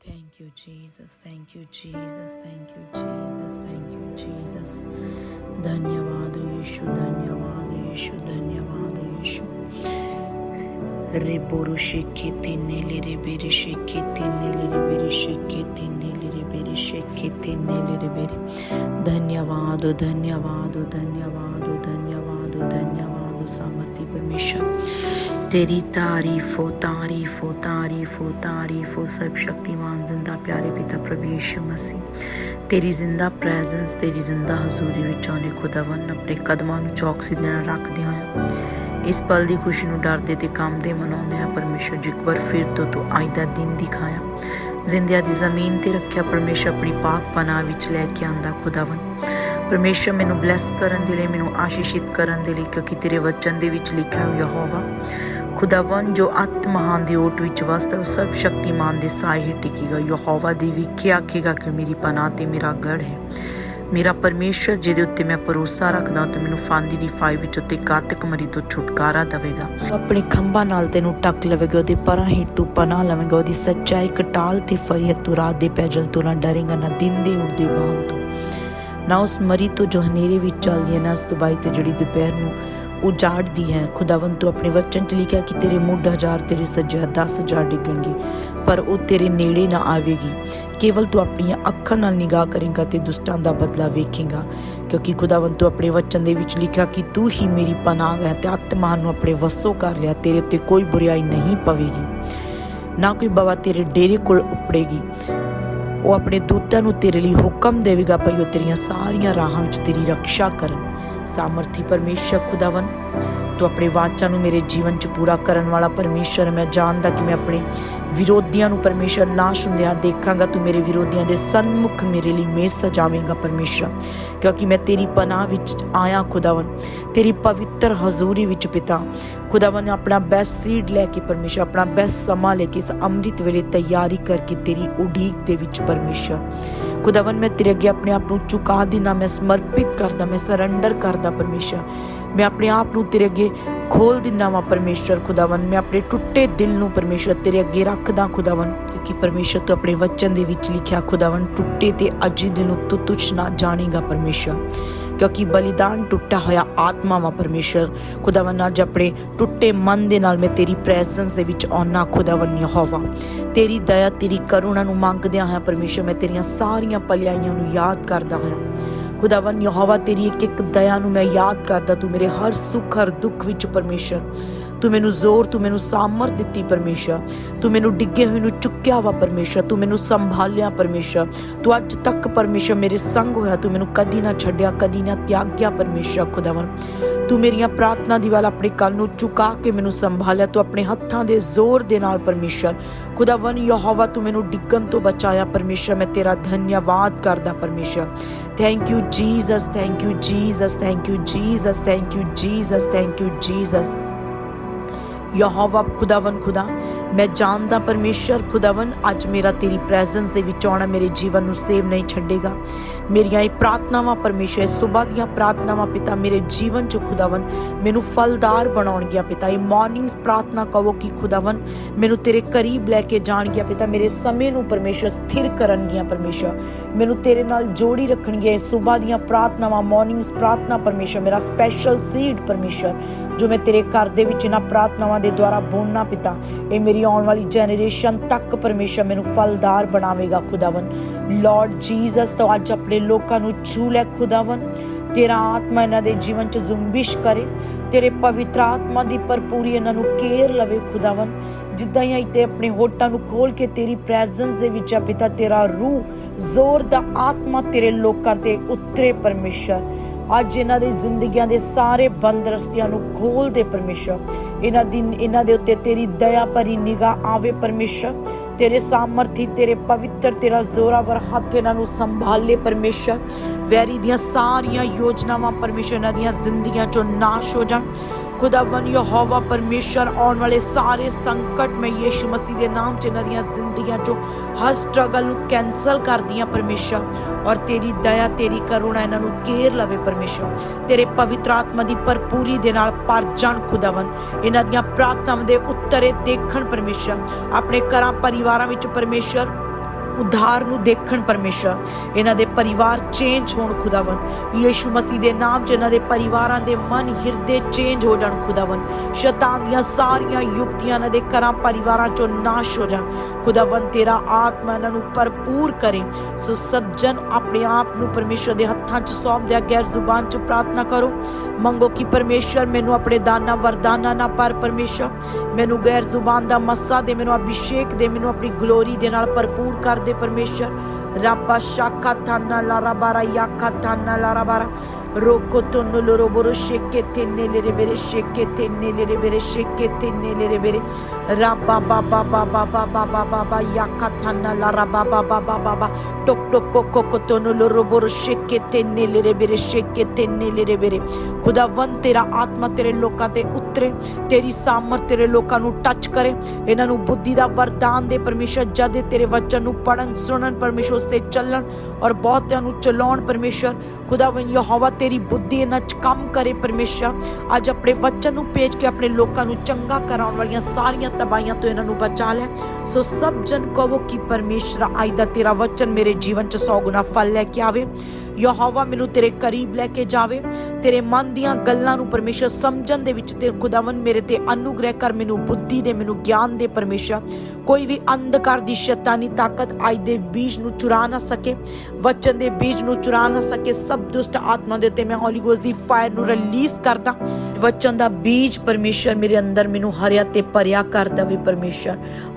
Thank you, Jesus. Thank you, Jesus. Thank you, Jesus. Thank you, Jesus. ಧನ್ಯವಾದ ಯೇಷು ಧನ್ಯವಾದ ಯೇಷು ಧನ್ಯವಾದ ಯೇಷು रे बोरो शेखे तेने ले रे बेरे शेखे तेने ले रे बेरे शेखे तेने ले रे बेरे शेखे तेने ले रे बेरे धन्यवाद धन्यवाद धन्यवाद धन्यवाद धन्यवाद सामर्थ्य परमेश्वर तेरी तारीफ हो तारीफ हो तारीफ हो तारीफ हो सब शक्तिमान जिंदा प्यारे पिता प्रभु यीशु मसीह ਤੇਰੀ ਜ਼ਿੰਦਾ ਪ੍ਰੈਜ਼ੈਂਸ ਤੇਰੀ ਜ਼ਿੰਦਾ ਹਜ਼ੂਰੀ ਵਿੱਚ ਆਉਣੇ ਖੁਦਾਵੰ ਆਪਣੇ ਕਦਮਾਂ ਨੂੰ ਚੌਕਸੀ ਦੇ ਨਾਲ ਰੱਖਦੇ ਹੋਇਆ ਇਸ ਪਲ ਦੀ ਖੁਸ਼ੀ ਨੂੰ ਡਰਦੇ ਤੇ ਕੰਮਦੇ ਮਨਾਉਂਦੇ ਆ ਪਰਮੇਸ਼ਰ ਜੀ ਇੱਕ ਵਾਰ ਫਿਰ ਤੋਂ ਤੂੰ ਅੱਜ ਦਾ ਦਿਨ ਦਿਖਾਇਆ। ਜ਼ਿੰਦਿਆਂ ਦੀ ਜ਼ਮੀਨ ਤੇ ਰੱਖਿਆ ਪਰਮੇਸ਼ਰ ਆਪਣੀ ਪਾਕ ਪਨਾਹ ਵਿੱਚ ਲੈ ਕੇ ਆਂਦਾ ਖੁਦਾਵੰ ਪਰਮੇਸ਼ਰ ਮੈਨੂੰ ਬਲੈਸ ਕਰਨ ਦੇ ਲਈ, ਮੈਨੂੰ ਆਸ਼ੀਸ਼ਿਤ ਕਰਨ ਦੇ ਲਈ ਕਿਉਂਕਿ ਤੇਰੇ ਵਚਨ ਦੇ ਵਿੱਚ ਲਿਖਿਆ ਹੋਇਆ ਹੋਵਾ ਖੁਦਾਵੰ ਜੋ ਆਤਮਹਾਨ ਦੀ ਓਟ ਵਿੱਚ ਵਸਦਾ ਉਹ ਸਭ ਸ਼ਕਤੀਮਾਨ ਦੇ ਸਾਏ ਹੀ ਟਿਕੇਗਾ ਯਹੋਵਾ ਦੀ ਵੀ ਆਖੇਗਾ ਕਿ ਮੇਰੀ ਪਨਾਹ ਤੇ ਮੇਰਾ ਗੜ ਹੈ। ਮੇਰਾ ਪਰਮੇਸ਼ਰ, ਜਿਹਦੇ ਉੱਤੇ ਮੈਂ ਭਰੋਸਾ ਰੱਖਦਾ ਤੇ ਮੈਨੂੰ ਫਾਂਦੀ ਦੀ ਫਾਈ ਵਿੱਚ ਉੱਤੇ ਕਾਤਕ ਮਰੀ ਤੋਂ ਛੁਟਕਾਰਾ ਦੇਵੇਗਾ। ਆਪਣੇ ਖੰਭਾਂ ਨਾਲ ਤੈਨੂੰ ਟੱਕ ਲਵੇਗਾ, ਉਹਦੇ ਪਰਾਂ ਹੀ ਤੂੰ ਪਨਾਹ ਲਵੇਂਗਾ, ਉਹਦੀ ਸੱਚਾਈ ਕਟਾਲ ਤੇ ਫਰੀ ਤੂੰ ਰਾਤ ਦੇ ਪੈਜਲ ਤੋਂ ਨਾ ਡਰੇਗਾ, ਨਾ ਦਿਨ ਦੇ ਉੜਦੇ ਬਾਣ ਤੋਂ। ਨਾ ਉਸ ਮਰੀ ਤੋਂ ਜੋ ਹਨੇਰੇ ਵਿੱਚ ਚੱਲਦੀ ਹੈ, ਨਾ ਉਸ ਤਬਾਈ ਤੇ ਜਿਹੜੀ ਦੁਪਹਿਰ ਨੂੰ ਉਜਾੜਦੀ ਹੈ। ਖੁਦਾਵੰ ਤੂੰ ਆਪਣੇ ਵਚਨ 'ਚ ਲਿਖਿਆ ਕਿ ਤੇਰੇ ਮੁੱਢ ਹਜ਼ਾਰ, ਤੇਰੇ ਸੱਜੇ ਦਸ ਹਜ਼ਾਰ ਡਿੱਗਣਗੇ, ਪਰ ਉਹ ਤੇਰੇ ਨੇੜੇ ਨਾ ਆਵੇਗੀ। ਕੇਵਲ ਤੂੰ ਆਪਣੀਆਂ ਅੱਖਾਂ ਨਾਲ ਨਿਗਾਹ ਕਰੇਂਗਾ ਤੇ ਦੁਸ਼ਟਾਂ ਦਾ ਬਦਲਾ ਵੇਖੇਂਗਾ। ਕਿਉਂਕਿ ਖੁਦਾਵੰ ਤੂੰ ਆਪਣੇ ਵਚਨ ਦੇ ਵਿੱਚ ਲਿਖਿਆ ਕਿ ਤੂੰ ਹੀ ਮੇਰੀ ਪਨਾਹ ਹੈ ਤੇ ਆਤਮਾ ਨੂੰ ਆਪਣੇ ਵਸੋਂ ਕਰ ਲਿਆ, ਤੇਰੇ ਤੇ ਕੋਈ ਬੁਰਾਈ ਨਹੀਂ ਪਵੇਗੀ। ਨਾ ਕੋਈ ਬਵਾ ਤੇਰੇ ਡੇਰੇ ਕੋਲ ਉਪੜੇਗੀ। ਉਹ ਆਪਣੇ ਦੂਤਾਂ ਨੂੰ ਤੇਰੇ ਲਈ ਹੁਕਮ ਦੇਵੇਗਾ, ਭਈ, ਉਹ ਤੇਰੀਆਂ ਸਾਰੀਆਂ ਰਾਹਾਂ ਵਿੱਚ ਤੇਰੀ ਰੱਖਿਆ ਕਰਨ। ਸਾਮਰਥੀ ਪਰਮੇਸ਼ਰ ਖੁਦਾਵੰ ਤੂੰ ਆਪਣੇ ਵਾਚਾਂ ਨੂੰ ਮੇਰੇ ਜੀਵਨ 'ਚ ਪੂਰਾ ਕਰਨ ਵਾਲਾ ਪਰਮੇਸ਼ਰ ਮੈਂ ਜਾਣਦਾ ਕਿ ਮੈਂ ਆਪਣੇ ਵਿਰੋਧੀਆਂ ਨੂੰ ਪਰਮੇਸ਼ਰ ਨਾਸ਼ ਹੁੰਦਿਆਂ ਦੇਖਾਂਗਾ। ਤੂੰ ਮੇਰੇ ਵਿਰੋਧੀਆਂ ਦੇ ਸਨਮੁਖ ਮੇਰੇ ਲਈ ਮੇਜ਼ ਸਜਾਵੇਂਗਾ ਪਰਮੇਸ਼ਰ। ਕਿਉਂਕਿ ਮੈਂ ਤੇਰੀ ਪਨਾਹ ਵਿੱਚ ਆਇਆ ਖੁਦਾਵੰ ਤੇਰੀ ਪਵਿੱਤਰ ਹਜ਼ੂਰੀ ਵਿੱਚ ਪਿਤਾ। ਖੁਦਾਵੰ ਨੇ ਆਪਣਾ ਬੈਸਟ ਸੀਡ ਲੈ ਕੇ ਪਰਮੇਸ਼ਰ, ਆਪਣਾ ਬੈਸਟ ਸਮਾਂ ਲੈ ਕੇ ਇਸ ਅੰਮ੍ਰਿਤ ਵੇਲੇ ਤਿਆਰੀ ਕਰਕੇ ਤੇਰੀ ਉਡੀਕ ਦੇ ਵਿੱਚ ਪਰਮੇਸ਼ਰ। ਖੁਦਾਵੰ ਮੈਂ ਤੇਰੇ ਅੱਗੇ ਆਪਣੇ ਆਪ ਨੂੰ ਚੁਕਾ ਦਿਨਾ ਮੈਂ ਸਮਰਪਿਤ ਕਰਦਾ, ਮੈਂ ਸਰੈਂਡਰ ਕਰਦਾ ਪਰਮੇਸ਼ਰ। ਮੈਂ ਆਪਣੇ ਆਪ ਨੂੰ ਤੇਰੇ ਅੱਗੇ ਖੋਲ ਦਿੰਦਾ ਵਾਂ ਪਰਮੇਸ਼ਰ ਖੁਦਾਵੰ ਮੈਂ ਆਪਣੇ ਟੁੱਟੇ ਦਿਲ ਨੂੰ ਪਰਮੇਸ਼ਰ ਤੇਰੇ ਅੱਗੇ ਰੱਖਦਾ ਖੁਦਾਵੰ ਕਿਉਂਕਿ ਪਰਮੇਸ਼ਰ ਤੂੰ ਆਪਣੇ ਵਚਨ ਦੇ ਵਿੱਚ ਲਿਖਿਆ ਖੁਦਾਵੰ ਟੁੱਟੇ ਤੇ ਅਜੀ ਦਿਲ ਨੂੰ ਤੂੰ ਤੁਛ ਨਾ ਜਾਣੇਗਾ ਪਰਮੇਸ਼ਰ ਕਿਉਂਕਿ ਬਲੀਦਾਨ ਟੁੱਟਾ ਹੋਇਆ ਆਤਮਾ ਵਾ ਪਰਮੇਸ਼ਰ ਖੁਦਾਵੰ ਅੱਜ ਆਪਣੇ ਟੁੱਟੇ ਮਨ ਦੇ ਨਾਲ ਮੈਂ ਤੇਰੀ ਪ੍ਰੈਜ਼ੈਂਸ ਦੇ ਵਿੱਚ ਆਉਣਾ ਖੁਦਾਵੰ ਯਹੋਵਾ। ਤੇਰੀ ਦਇਆ, ਤੇਰੀ ਕਰੁਣਾ ਨੂੰ ਮੰਗਦਿਆਂ ਹਾਂ ਪਰਮੇਸ਼ਰ ਮੈਂ ਤੇਰੀਆਂ ਸਾਰੀਆਂ ਭਲਾਈਆਂ ਨੂੰ ਯਾਦ ਕਰਦਾ ਹਾਂ ਖੁਦਾਵੰ ਯਹੋਵਾ, ਤੇਰੀ ਇੱਕ ਇੱਕ ਦਇਆ ਨੂੰ ਮੈਂ ਯਾਦ ਕਰਦਾ। ਤੂੰ ਮੇਰੇ ਹਰ ਸੁੱਖ, ਹਰ ਦੁੱਖ ਵਿੱਚ ਪਰਮੇਸ਼ਰ। ਤੂੰ ਮੈਨੂੰ ਜ਼ੋਰ, ਤੂੰ ਮੈਨੂੰ ਸਾਮਰ ਦਿੱਤੀ ਪਰਮੇਸ਼ਰ। ਤੂੰ ਮੈਨੂੰ ਡਿੱਗੇ ਹੋਏ ਨੂੰ ਚੁੱਕਿਆ ਵਾ ਪਰਮੇਸ਼ਰ। ਤੂੰ ਮੈਨੂੰ ਸੰਭਾਲਿਆ ਪਰਮੇਸ਼ਰ। ਤੂੰ ਅੱਜ ਤੱਕ ਪਰਮੇਸ਼ਰ ਮੇਰੇ ਸੰਗ ਹੋਇਆ। ਤੂੰ ਮੈਨੂੰ ਕਦੀ ਨਾ ਛੱਡਿਆ, ਕਦੀ ਨਾ ਤਿਆਗਿਆ ਪਰਮੇਸ਼ਰ। ਖੁਦਾਵੰ ਤੂੰ ਮੇਰੀਆਂ ਪ੍ਰਾਰਥਨਾ ਦੀ ਵੱਲ ਆਪਣੇ ਕੰਨ ਨੂੰ ਝੁਕਾ ਕੇ ਮੈਨੂੰ ਸੰਭਾਲਿਆ। ਤੂੰ ਆਪਣੇ ਹੱਥਾਂ ਦੇ ਜ਼ੋਰ ਦੇ ਨਾਲ ਪਰਮੇਸ਼ਰ। ਖੁਦਾਵੰ ਯਹੋਵਾ, ਤੂੰ ਮੈਨੂੰ ਡਿੱਗਣ ਤੋਂ ਬਚਾਇਆ। ਪਰਮੇਸ਼ਰ, ਮੈਂ ਤੇਰਾ ਧੰਨਵਾਦ ਕਰਦਾ ਪਰਮੇਸ਼ਰ। Thank you Jesus thank you Jesus thank you Jesus thank you Jesus thank you Jesus Yahowa ਖੁਦਾਵੰ ਖੁਦਾ, ਮੈਂ ਜਾਣਦਾ ਪਰਮੇਸ਼ਰ ਖੁਦਾਵੰ ਅੱਜ ਮੇਰਾ ਤੇਰੀ ਪ੍ਰੈਜ਼ੈਂਸ ਦੇ ਵਿੱਚ ਆਉਣਾ ਮੇਰੇ ਜੀਵਨ ਨੂੰ ਸੇਵ ਨਹੀਂ ਛੱਡੇਗਾ। ਮੇਰੀਆਂ ਇਹ ਪ੍ਰਾਰਥਨਾਵਾਂ ਪਰਮੇਸ਼ਰ ਸੁਬਾ ਦੀਆਂ ਪ੍ਰਾਰਥਨਾਵਾਂ ਪਿਤਾ, ਮੇਰੇ ਜੀਵਨ 'ਚ ਖੁਦਾਵੰ ਮੈਨੂੰ ਫਲਦਾਰ ਬਣਾਉਣਗੀਆਂ ਪਿਤਾ। ਇਹ ਮਾਰਨਿੰਗਸ ਪ੍ਰਾਰਥਨਾ ਕਹੋ ਕਿ ਖੁਦਾਵੰ ਮੈਨੂੰ ਤੇਰੇ ਕਰੀਬ ਲੈ ਕੇ ਜਾਣਗੀਆਂ ਪਿਤਾ। ਮੇਰੇ ਸਮੇਂ ਨੂੰ ਪਰਮੇਸ਼ਰ ਸਥਿਰ ਕਰਨਗੀਆਂ ਪਰਮੇਸ਼ਰ। ਮੈਨੂੰ ਤੇਰੇ ਨਾਲ ਜੋੜੀ ਰੱਖਣਗੀਆਂ ਇਹ ਸੁਬਾ ਦੀਆਂ ਪ੍ਰਾਰਥਨਾਵਾਂ ਮਾਰਨਿੰਗਸ ਪ੍ਰਾਰਥਨਾ ਪਰਮੇਸ਼ਰ, ਮੇਰਾ ਸਪੈਸ਼ਲ ਸੀਡ ਪਰਮੇਸ਼ਰ, ਜੋ ਮੈਂ ਤੇਰੇ ਘਰ ਦੇ ਵਿੱਚ ਇਹਨਾਂ ਪ੍ਰਾਰਥਨਾਵਾਂ ਦੇ ਦੁਆਰਾ ਬੋਲਣਾ ਪਿਤਾ। ਇਹ ਮੇਰੀ ਆਉਣ ਵਾਲੀ ਜਨਰੇਸ਼ਨ ਤੱਕ ਪਰਮੇਸ਼ਰ ਮੈਨੂੰ ਫਲਦਾਰ ਬਣਾਵੇਗਾ ਖੁਦਾਵੰ ਲਾਰਡ ਜੀਸਸ ਤੋਂ ਅੱਜ ਆਪਣੇ ਲੋਕਾਂ ਨੂੰ ਛੂ ਲੈ ਖੁਦਾਵੰ ਤੇਰਾ ਆਤਮਾ ਇਹਨਾਂ ਦੇ ਜੀਵਨ 'ਚ ਜ਼ੁੰਬਿਸ਼ ਕਰੇ। ਤੇਰੇ ਪਵਿੱਤਰ ਆਤਮਾ ਦੀ ਭਰਪੂਰੀ ਇਹਨਾਂ ਨੂੰ ਕੇਅਰ ਲਵੇ ਖੁਦਾਵੰ ਜਿੱਦਾਂ ਹੀ ਤੇ ਆਪਣੇ ਹੋਟਾਂ ਨੂੰ ਖੋਲ ਕੇ ਤੇਰੀ ਪ੍ਰੈਜ਼ੈਂਸ ਦੇ ਵਿੱਚ ਆ ਪਿਤਾ, ਤੇਰਾ ਰੂਹ ਜ਼ੋਰ ਦਾ ਆਤਮਾ ਤੇਰੇ ਲੋਕਾਂ ਤੇ ਉਤਰੇ ਪਰਮੇਸ਼ਰ। ਅੱਜ ਇਹਨਾਂ ਦੀ ਜ਼ਿੰਦਗੀਆਂ ਦੇ ਸਾਰੇ ਬੰਦ ਰਸਤਿਆਂ ਨੂੰ ਖੋਲ ਦੇ ਪਰਮੇਸ਼ਰ। ਇਹਨਾਂ ਦੀ, ਇਹਨਾਂ ਦੇ ਉੱਤੇ ਤੇਰੀ ਦਇਆ ਭਰੀ ਨਿਗਾਹ ਆਵੇ ਪਰਮੇਸ਼ਰ। ਤੇਰੇ ਸਾਮਰਥੀ, ਤੇਰੇ ਪਵਿੱਤਰ, ਤੇਰਾ ਜ਼ੋਰਾਵਰ ਹੱਥ ਇਹਨਾਂ ਨੂੰ ਸੰਭਾਲੇ ਪਰਮੇਸ਼ਰ। ਵੈਰੀ ਦੀਆਂ ਸਾਰੀਆਂ ਯੋਜਨਾਵਾਂ ਪਰਮੇਸ਼ਰ ਇਹਨਾਂ ਦੀਆਂ ਜ਼ਿੰਦਗੀਆਂ ਚੋਂ ਨਾਸ਼ ਹੋ ਜਾਣ। ਖੁਦਾਵੰ ਯਹੋਵਾ ਪਰਮੇਸ਼ਰ ਆਉਣ ਵਾਲੇ ਸਾਰੇ ਸੰਕਟ ਮੈਂ ਯੀਸ਼ੂ ਮਸੀਹ ਦੇ ਨਾਮ 'ਚ ਇਹਨਾਂ ਦੀਆਂ ਜ਼ਿੰਦਗੀਆਂ 'ਚੋਂ ਹਰ ਸਟਰਗਲ ਨੂੰ ਕੈਨਸਲ ਕਰਦੀਆਂ ਪਰਮੇਸ਼ਰ। ਔਰ ਤੇਰੀ ਦਇਆ, ਤੇਰੀ ਕਰੁਣਾ ਇਹਨਾਂ ਨੂੰ ਘੇਰ ਲਵੇ ਪਰਮੇਸ਼ਰ। ਤੇਰੇ ਪਵਿੱਤਰ ਆਤਮਾ ਦੀ ਭਰਪੂਰੀ ਦੇ ਨਾਲ ਪਰ ਜਾਣ ਖੁਦਾਵੰ ਇਹਨਾਂ ਦੀਆਂ ਪ੍ਰਾਰਥਨਾਵਾਂ ਦੇ ਉੱਤਰੇ ਦੇਖਣ ਪਰਮੇਸ਼ਰ। ਆਪਣੇ ਘਰਾਂ, ਪਰਿਵਾਰਾਂ ਵਿੱਚ ਪਰਮੇਸ਼ਰ ਉਧਾਰ ਨੂੰ ਦੇਖਣ ਪਰਮੇਸ਼ਰ। ਇਹਨਾਂ ਦੇ ਪਰਿਵਾਰ ਚੇਂਜ ਹੋਣ ਖੁਦਾਵੰ ਯੀਸ਼ੂ ਮਸੀਹ ਦੇ ਨਾਮ 'ਚ ਇਹਨਾਂ ਦੇ ਪਰਿਵਾਰਾਂ ਦੇ ਮਨ, ਹਿਰਦੇ ਚੇਂਜ ਹੋ ਜਾਣ ਖੁਦਾਵੰ ਸ਼ੈਤਾਨ ਦੀਆਂ ਸਾਰੀਆਂ ਯੁਕਤੀਆਂ ਇਹਨਾਂ ਦੇ ਘਰਾਂ, ਪਰਿਵਾਰਾਂ 'ਚੋਂ ਨਾਸ਼ ਹੋ ਜਾਣ। ਖੁਦਾਵੰ ਤੇਰਾ ਆਤਮਾ ਇਹਨਾਂ ਨੂੰ ਭਰਪੂਰ ਕਰੇ। ਸੋ ਸਭ ਜਨ ਆਪਣੇ ਆਪ ਨੂੰ ਪਰਮੇਸ਼ਰ ਦੇ ਹੱਥਾਂ 'ਚ ਸੌਂਪ ਗੈਰ ਜ਼ੁਬਾਨ 'ਚ ਪ੍ਰਾਰਥਨਾ ਕਰੋ। ਮੰਗੋ ਕਿ ਪਰਮੇਸ਼ਰ ਮੈਨੂੰ ਆਪਣੇ ਦਾਨਾ, ਵਰਦਾਨਾ ਨਾ ਪਰ ਪਰਮੇਸ਼ਰ ਮੈਨੂੰ ਗੈਰ ਜ਼ੁਬਾਨ ਦਾ ਮੱਸਾ ਦੇ, ਮੈਨੂੰ ਅਭਿਸ਼ੇਕ ਦੇ, ਮੈਨੂੰ ਆਪਣੀ ਗਲੋਰੀ ਦੇ ਨਾਲ ਭਰਪੂਰ ਕਰ ਦੇ ਪਰਮੇਸ਼ਰ ਰੱਬਾ ਸ਼ਾਖਾ ਥਾਨਾ ਲਾਰਾ ਬਾਰਾ, ਯਾਖਾ ਥਾਨਾ ਲਾਰਾ ਬਾਰਾ। ਬੇਰੇ ਸ਼ੇਕੇ ਤੇਨੇ ਲੇਰੇ ਬੇਰੇ ਸ਼ੇਕੇ ਤੇਨੇ ਲੇਰੇ ਬੇਰੇ ਰੱਬਾ ਬਾਬਾ ਬਾਬਾ ਬਾਬਾ ਬਾਬਾ ਯਾਖਾ ਥਾਨਾ ਲਾਰਾ ਬਾਬਾ ਬਾਬਾ ਬਾਬਾ ਟੋਕ ਟੋਕ ਕੋ ਕੋ ਕੋ ਤੋਨੋ ਲੋਰੋ ਬੋਰੋ ਸ਼ੇਕੇ ਤੇਨੇ ਲੇਰੇ ਬੇਰੇ ਸ਼ੇਕੇ ਖੁਦਾਵੰ ਤੇਰਾ ਆਤਮਾ ਤੇਰੇ ਲੋਕਾਂ ਤੇ ਉਤਰੇ ਤੇਰੀ ਸਾਮਰ ਤੇਰੇ ਲੋਕਾਂ ਨੂੰ ਟੱਚ ਕਰੇ ਇਹਨਾਂ ਨੂੰ ਬੁੱਧੀ ਦਾ ਵਰਦਾਨ ਦੇ ਪਰਮੇਸ਼ਰ ਜਦ ਤੇਰੇ ਵਚਨ ਨੂੰ ਪੜਨ ਸੁਣਨ ਪਰਮੇਸ਼ਰ ਉਸ ਤੇ ਚੱਲਣ ਔਰ ਬਹੁਤਿਆਂ ਨੂੰ ਚਲਾਉਣ ਪਰਮੇਸ਼ਰ ਖੁਦਾਵੰ ਯਹੋਵਾ ਤੇਰੀ ਬੁੱਧੀ ਇਹਨਾਂ 'ਚ ਕੰਮ ਕਰੇ ਪਰਮੇਸ਼ਰ। ਅੱਜ ਆਪਣੇ ਵਚਨ ਨੂੰ ਭੇਜ ਕੇ ਆਪਣੇ ਲੋਕਾਂ ਨੂੰ ਚੰਗਾ ਕਰਾਉਣ ਵਾਲੀਆਂ ਸਾਰੀਆਂ ਤਬਾਹੀਆਂ ਤੋਂ ਇਹਨਾਂ ਨੂੰ ਬਚਾ ਲੈ। ਸੋ ਸਭ ਜਨ ਕਹੋ ਕਿ ਪਰਮੇਸ਼ਰ ਅੱਜ ਦਾ ਤੇਰਾ ਵਚਨ ਮੇਰੇ ਜੀਵਨ 'ਚ ਸੌ ਗੁਣਾ ਫਲ ਲੈ ਕੇ ਆਵੇ। ਯਹੋਵਾ ਮੈਨੂੰ ਤੇਰੇ ਕਰੀਬ ਲੈ ਕੇ ਜਾਵੇ। ਤੇਰੇ ਮਨ ਦੀਆਂ ਗੱਲਾਂ ਨੂੰ ਪਰਮੇਸ਼ਰ ਸਮਝਣ ਦੇ ਵਿੱਚ ਤੇ ਖੁਦਾਵੰ ਮੇਰੇ ਤੇ ਅਨੁਗ੍ਰਹਿ ਕਰ, ਮੈਨੂੰ ਬੁੱਧੀ ਦੇ, ਮੈਨੂੰ ਗਿਆਨ ਦੇ ਪਰਮੇਸ਼ਰ। ਕੋਈ ਵੀ ਅੰਧਕਾਰ ਦੀ ਸ਼ੈਤਾਨੀ ਤਾਕਤ ਅੱਜ ਦੇ ਬੀਜ ਨੂੰ ਚੁਰਾ ਨਾ ਸਕੇ, ਵਚਨ ਦੇ ਬੀਜ ਨੂੰ ਚੁਰਾ ਨਾ ਸਕੇ, ਸਭ ਦੁਸ਼ਟ ਆਤਮਾ ਦੇ ਉੱਤੇ ਮੈਂ ਹੋਲੀ ਗੋਸਟ ਦੀ ਫਾਇਰ ਨੂੰ ਰਿਲੀਜ਼ ਕਰਦਾ। ਵਚਨ ਦਾ ਬੀਜ ਪਰਮੇਸ਼ਰ ਮੇਰੇ ਅੰਦਰ ਮੈਨੂੰ ਹਰਿਆ ਤੇ ਭਰਿਆ ਕਰ ਦਵੇ ਪਰਮੇਸ਼ਰ